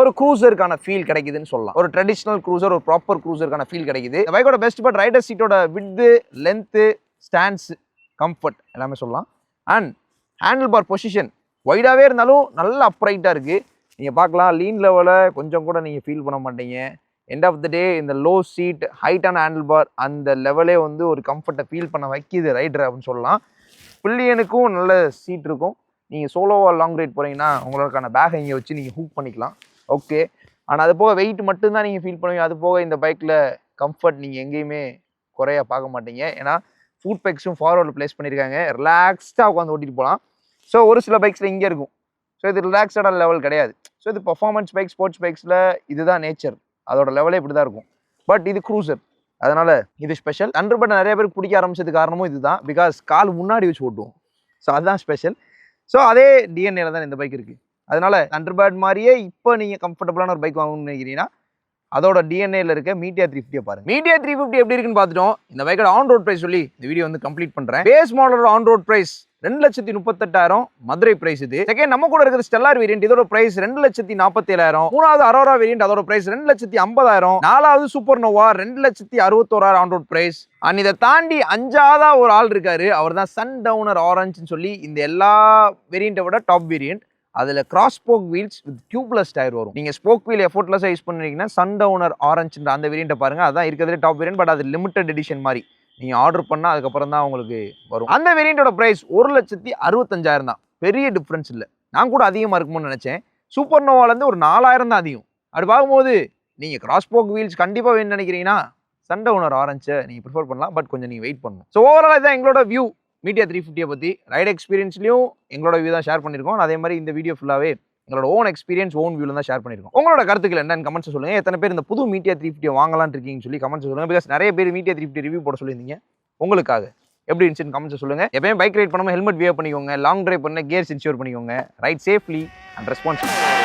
ஒரு க்ரூசருக்கான ஃபீல் கிடைக்குதுன்னு சொல்லலாம். ஒரு ட்ரெடிஷ்னல் க்ரூசர் ஒரு ப்ராப்பர் க்ரூசருக்கான ஃபீல் கிடைக்குது. இந்த பைக்கோட பெஸ்ட் பார்ட் ரைடர் சீட்டோட வித்து லென்த்து ஸ்டாண்ட்ஸ் கம்ஃபர்ட் எல்லாமே சொல்லலாம். அண்ட் ஹேண்டில் பார் பொசிஷன் ஒய்டாகவே இருந்தாலும் நல்ல அப்ரைட்டாக இருக்குது நீங்கள் பார்க்கலாம் லீன் லெவலில் கொஞ்சம் கூட நீங்கள் ஃபீல் பண்ண மாட்டீங்க. எண்ட் ஆஃப் த டே இந்த லோ சீட் ஹைட்டான ஹேண்டில் பார் அந்த லெவலே வந்து ஒரு கம்ஃபர்ட்டை ஃபீல் பண்ண வைக்கிது ரைடர் அப்படின்னு சொல்லலாம். பில்லியனுக்கும் நல்ல சீட் இருக்கும். நீங்கள் சோலோவாக லாங் ரைட் போகிறீங்கன்னா உங்களுக்கான பேகை இங்கே வச்சு நீங்கள் ஹூக் பண்ணிக்கலாம். ஓகே ஆனால் அது போக வெயிட் மட்டும்தான் நீங்கள் ஃபீல் பண்ணுவீங்க. அது போக இந்த பைக்கில் கம்ஃபர்ட் நீங்கள் எங்கேயுமே குறைய பார்க்க மாட்டீங்க. ஏன்னா ஃபுட் பைக்ஸும் ஃபார்வர்டில் ப்ளேஸ் பண்ணியிருக்காங்க ரிலாக்ஸ்டாக உட்காந்து ஓட்டிகிட்டு போகலாம். ஸோ ஒரு சில பைக்ஸில் இங்கே இருக்கும். ஸோ இது ரிலாக்ஸடான லெவல் கிடையாது. ஸோ இது பர்ஃபார்மன்ஸ் பைக் ஸ்போர்ட்ஸ் பைக்ஸில் இதுதான் நேச்சர் அதோட லெவலே இப்படி தான் இருக்கும். பட் இது க்ரூசர் அதனால் இது ஸ்பெஷல் அண்டர்பட் நிறைய பேருக்கு பிடிக்க ஆரம்பிச்சது காரணமும் இதுதான். பிகாஸ் கால் முன்னாடி வச்சு ஓட்டுவோம். ஸோ அதுதான் ஸ்பெஷல் ஸோ அதே டிஎன்ஏல தான் இந்த பைக் இருக்குது அதனால அண்டர்பேட் மாதிரியே இப்போ நீங்கள் கம்ஃபர்டபுளான ஒரு பைக் வாங்கணும்னு நினைக்கிறீங்கன்னா அதோட டிஎன்ஏல இருக்க மீடியா த்ரீ ஃபிஃப்டியை பாருங்க. மீடியா த்ரீ ஃபிஃப்டி எப்படி இருக்குன்னு பார்த்துட்டோம். இந்த பைக்கோட ஆன் ரோட் ப்ரைஸ் சொல்லி இந்த வீடியோ வந்து கம்ப்ளீட் பண்ணுறேன் பேஸ் மாடலோட ஆன் ரோட் ப்ரைஸ் ரெண்டு லட்சத்தி முப்பத்தெட்டாயிரம். மதுரை பிரைஸ் இது. செகண்ட் நம்ம கூட இருக்கிற ஸ்டெல்லார் வேரியன்ட் இதோட பிரைஸ் ரெண்டு லட்சத்தி நாற்பத்தேழாயிரம் மூணாவது அரோரா வேரியன்ட் அதோட பிரைஸ் ரெண்டு லட்சத்தி ஐம்பதாயிரம். நாலாவது சூப்பர் நோவா ரெண்டு லட்சத்தி அறுபத்தோராயிரம் ஆன் ரோட் பிரைஸ் அண்ட் இதை தாண்டி அஞ்சாவதா ஒரு ஆள் இருக்காரு. அவர் தான் சன் டவுனர் ஆரஞ்சுன்னு சொல்லி இந்த எல்லா வேரியண்ட்டை விட டாப் வேரியன்ட் அதில் cross spoke wheels with tubeless tyre வரும். நீங்கள் ஸ்போக் வீல் எஃபோர்ட்லெஸ்ஸாக யூஸ் பண்ணுறீங்கன்னா சன் டவுனர் ஆரஞ்சுன்ற அந்த வேரியண்ட்டை பாருங்கள் அதான் இருக்கிறதுலே டாப் வேரியன்ட் பட் அது லிமிடெட் எடிஷன் மாதிரி. நீங்கள் ஆர்டர் பண்ணால் அதுக்கப்புறம் தான் உங்களுக்கு வரும். அந்த வேரியண்ட்டோட ப்ரைஸ் ஒரு லட்சத்தி அறுபத்தஞ்சாயிரம் தான். பெரிய டிஃப்ரென்ஸ் இல்லை. நான் கூட அதிகமாக இருக்கும்னு நினச்சேன். சூப்பர் நோவாலேருந்து ஒரு நாலாயிரம் தான் அதிகம். அப்படி பார்க்கும்போது நீங்கள் கிராஸ் ஸ்போக் வீல்ஸ் கண்டிப்பாக வேணும்னு நினைக்கிறீங்கன்னா சண்டை ஓனர் ஆரஞ்சை நீங்கள் ப்ரிஃபர் பண்ணலாம். பட் கொஞ்சம் நீங்கள் வெயிட் பண்ணணும். ஸோ ஓவரால் இதான் எங்களோட வியூ மீடியா த்ரீ ஃபிஃப்டியை பற்றி ரைட் எக்ஸ்பீரியன்ஸ்லையும் எங்களோட வியூ தான் ஷேர் பண்ணியிருக்கோம் அதே மாதிரி இந்த வீடியோ ஃபுல்லாகவே எங்களோட ஓன் எக்ஸ்பீரியன்ஸ் ஓன் வியூவில் தான் ஷேர் பண்ணியிருக்கோம் உங்களோட கருத்துக்கள் என்னன்னு கமெண்ட்ஸ் சொல்லுங்கள் எத்தனை பேர் இந்த புது மீடியா த்ரீ ஃபிஃப்டியை வாங்கலாம்னு இருக்கீங்கன்னு சொல்லி கமெண்ட்ஸ் சொல்லுங்கள் பிகாஸ் நிறைய பேர் மீடியா த்ரீ ஃபிஃப்டி ரிவ்யூ போட சொல்லியிருந்தீங்க. உங்களுக்காக. எப்படி இருந்துச்சுன்னு கமெண்ட்ஸ் சொல்லுங்கள் எப்பயும் பைக் ரைட் பண்ணும்போது ஹெல்மெட் வியர் பண்ணிக்கோங்க. லாங் ட்ரைவ் பண்ண கியர்ஸ் இன்ஷூர் பண்ணிக்கோங்க. Ride safely and responsible